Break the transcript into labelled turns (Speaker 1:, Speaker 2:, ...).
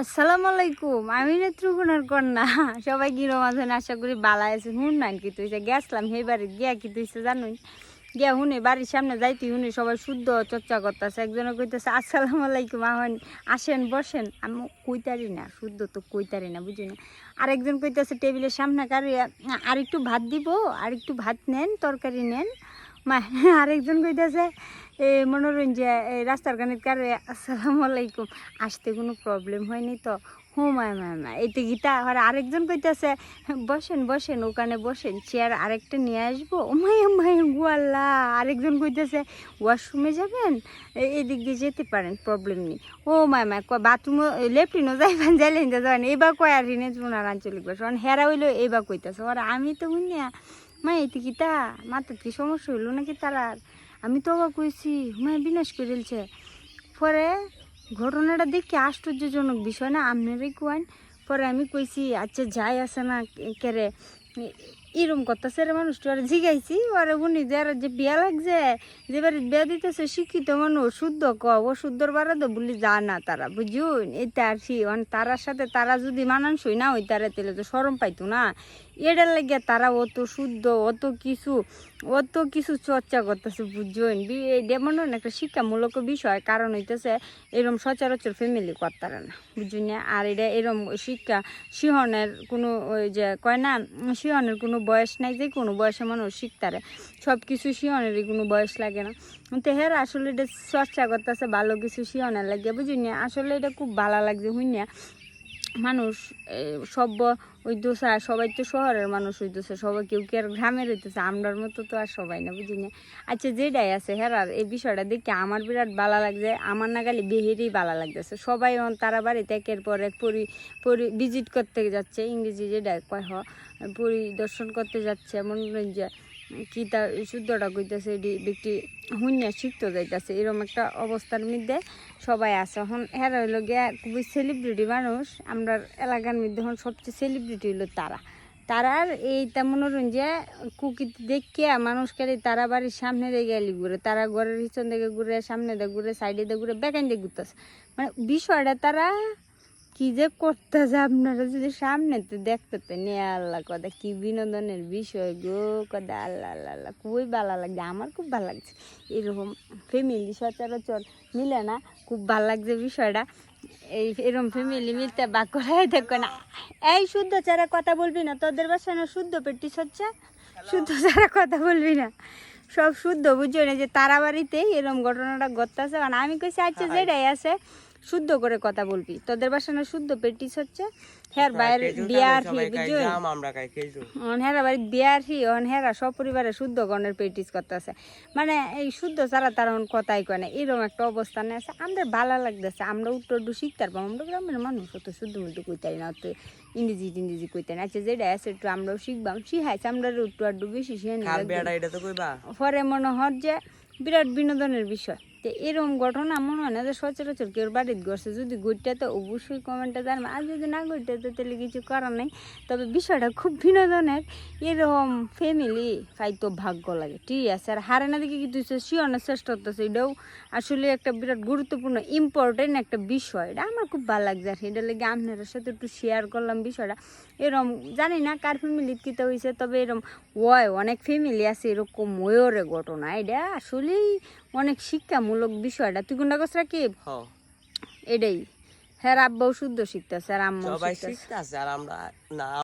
Speaker 1: আসসালামু আলাইকুম আমি নেত্রগুণের কন্যা। সবাই গিরম আছেন আশা করি বালা আছে? হুন নান কি তুইছে? গেছলাম সেই বাড়ি, গিয়া কি তুইছে জানুন গিয়া হুনে বাড়ির সামনে যাইতে হুনে সবাই শুদ্ধ চর্চা করতেছে। একজনে কইতেছে আসসালামু আলাইকুম আহন, আসেন, বসেন। আমি কইতারি না, শুদ্ধ তো কইতারি না, বুঝি না। আরেকজন কইতেছে, টেবিলের সামনে কারি আর একটু ভাত দিব আর একটু ভাত নেন, তরকারি নেন। আরেকজন কইতেছে, এ, মনোরঞ্জন এই রাস্তার গানের কারে, আসসালামু আলাইকুম, আসতে কোনো প্রবলেম হয়নি তো? হো মায় মায় এইটা গীতা আর আরেকজন কইতাছে, বসেন বসেন, ওখানে বসেন চেয়ার আরেকটা নিয়ে আসব। ও মায় গোয়াল্লা আরেকজন কইতাছে ওয়াশরুমে যাবেন? এদিক দিয়ে যেতে পারেন প্রবলেম নেই। ও মায় মায় বাথরুম লেফটিনও যাইবেন যাইলেন যাবেন, এবার কয় আর রিনে জুনার আঞ্চলিক ভাষা? কারণ হেরা হইল, এবার কইতাছে। আর আমি তো শুনিয়া মা এটি গীতা মাথার কি সমস্যা হইল নাকি তারার আমি তো অবাক কইছি হুমায় বিনাশ করে দিলছে পরে ঘটনাটা দেখে আশ্চর্যজনক বিষয় না, আপনারই কোয়ান? পরে আমি কইছি আচ্ছা যাই আসে না কেরে এরম করতেছে রে মানুষটা আর জিগাইছি। ওরে উনি যারা যে বিয়া লাগছে, যে বাড়ি বিয়া দিতেছে, শিক্ষিত মানুষ, শুদ্ধ ক ও শুদ্ধর বারে তো বলি, যা না তারা, বুঝুন? এটা আর কি অন তারার সাথে তারা যদি মানানসই না ওই তারা তাহলে তো সরম পাইতো না। এটার লাগে তারা অত শুদ্ধ, অত কিছু অত কিছু চর্চা করতেছে, বুঝছেন? এটা মনে একটা শিক্ষামূলক বিষয়। কারণ হইতেছে, এরম সচরাচর ফ্যামিলি করতারে না, বুঝছেন? আর এটা এরম শিক্ষা শিহনের কোনো ওই যে কয় না শিহনের কোনো বয়স নাই যে কোনো বয়সে মানুষ শিখতারে। সব কিছু শিহনেরই কোনো বয়স লাগে না। তো হ্যাঁ আসলে এটা চর্চা করতেছে, ভালো কিছু শিহনের লাগে বুঝিনি আসলে এটা খুব ভালো লাগছে হইনা মানুষ সভ্য ওই দোষা সবাই তো শহরের মানুষ হইতেছে, সবাই কেউ কি আর গ্রামের হইতেছে? আমরার মতো তো আর সবাই না, বুঝি না? আচ্ছা যেটাই আছে হেরার এই বিষয়টা দেখে, আমার বিরাট ভালো লাগছে, আমার নাগালে বেহেরই ভালো লাগতেছে। সবাই তারা বাড়িতে একের পর এক পরি পরি ভিজিট করতে যাচ্ছে, ইংরেজি যেটা কয় হ, পরিদর্শন করতে যাচ্ছে, মনোরঞ্জন কি তার শুদ্ধটা কইতেছে এটি ব্যক্তি শূন্য শিখতে যাইতেছে। এরকম একটা অবস্থার মধ্যে সবাই আছে। এখন হেরা হইল গিয়া খুবই সেলিব্রিটি মানুষ। আমরা এলাকার মধ্যে এখন সবচেয়ে সেলিব্রিটি হইল তারা। তারার এইটা মনোরঞ্জন কুকি দেখে মানুষকে তারা বাড়ির সামনে দিয়ে গেলি ঘুরে, তারা ঘরের পিছন দিকে ঘুরে, সামনে দিয়ে ঘুরে সাইডে দিয়ে ঘুরে ব্যাকান দিয়ে ঘুরতেছে। মানে বিষয়টা তারা কি যে করতেছে আপনারা যদি সামনে তো দেখতে তো নিয়ে আল্লাহ কথা কি বিনোদনের বিষয় গো কথা আল্লাহ আল্লাহ আল্লাহ খুবই ভালো লাগছে আমার খুব ভালো লাগছে। এরকম ফ্যামিলি সচরাচর মিলে না খুব ভালো লাগছে বিষয়টা। এই এরকম ফ্যামিলি মিলতে বা করাই দেখো না। এই শুদ্ধ ছাড়া কথা বলবি না তোদের বাসায় না শুদ্ধ পেটিস হচ্ছে? শুদ্ধ ছাড়া কথা বলবি না। সব শুদ্ধ বুঝছ না? যে তারা বাড়িতেই এরকম ঘটনাটা ঘটতেছে কারণ আমি কইছি আচ্ছা যেটাই আছে শুদ্ধ করে কথা বলবি। তোদের বাসায় না শুদ্ধ পেটিস হচ্ছে? হ্যাঁ বাইরে বিয়ার হি
Speaker 2: খাই খেজু
Speaker 1: অনহেরা বাড়ি বিয়ার হি অনহেরা সপরিবারে শুদ্ধ গণের পেটিস করতেছে। মানে এই শুদ্ধ ছাড়া তার অন কথাই কয় না এরকম একটা অবস্থানে আছে। আমাদের ভালো লাগতেছে আমরা উত্তর ডু শিখতে পারব। আমরা গ্রামের মানুষ অত শুদ্ধ মধ্যে কইতারি না অত ইংরেজি টিংরেজি কইতারি না। আচ্ছা যেটা আছে একটু আমরাও শিখবাম। শিখাইছে আমরা একটু আড্ডু বেশি শিখে
Speaker 2: তো
Speaker 1: পরে মনে হয় যে বিরাট বিনোদনের বিষয়। তো এরকম ঘটনা মনে হয় না যে সচরাচর কেউ বাড়িতে ঘটছে যদি ঘুরতে তো অবশ্যই কমেন্টে জানবে। আর যদি না ঘুরতে, তো তাহলে কিছু করার নেই। তবে বিষয়টা খুব বিনোদনের। এরকম ফ্যামিলি পাইতো ভাগ্য লাগে। ঠিক আছে, আর হারে না দিকে কিন্তু শিওনের চেষ্টা করতেছে এটাও আসলে একটা বিরাট গুরুত্বপূর্ণ ইম্পর্টেন্ট একটা বিষয়। এটা আমার খুব ভালো লাগছে আর এটা লেগে আপনার সাথে একটু শেয়ার করলাম বিষয়টা। এরম জানি না কার ফ্যামিলিত কিতে হয়েছে, তবে এরম ওয় অনেক ফ্যামিলি আছে এরকম ওয়রে ঘটনা। এটা আসলেই অনেক শিক্ষামূলক বিষয়টা। তুই গুন্ডা কসরা কি? এটাই। হ্যাঁ আব্বাও শুদ্ধ শিখতেছে আর আম্মাও শিখতেছে
Speaker 2: আর আমরা না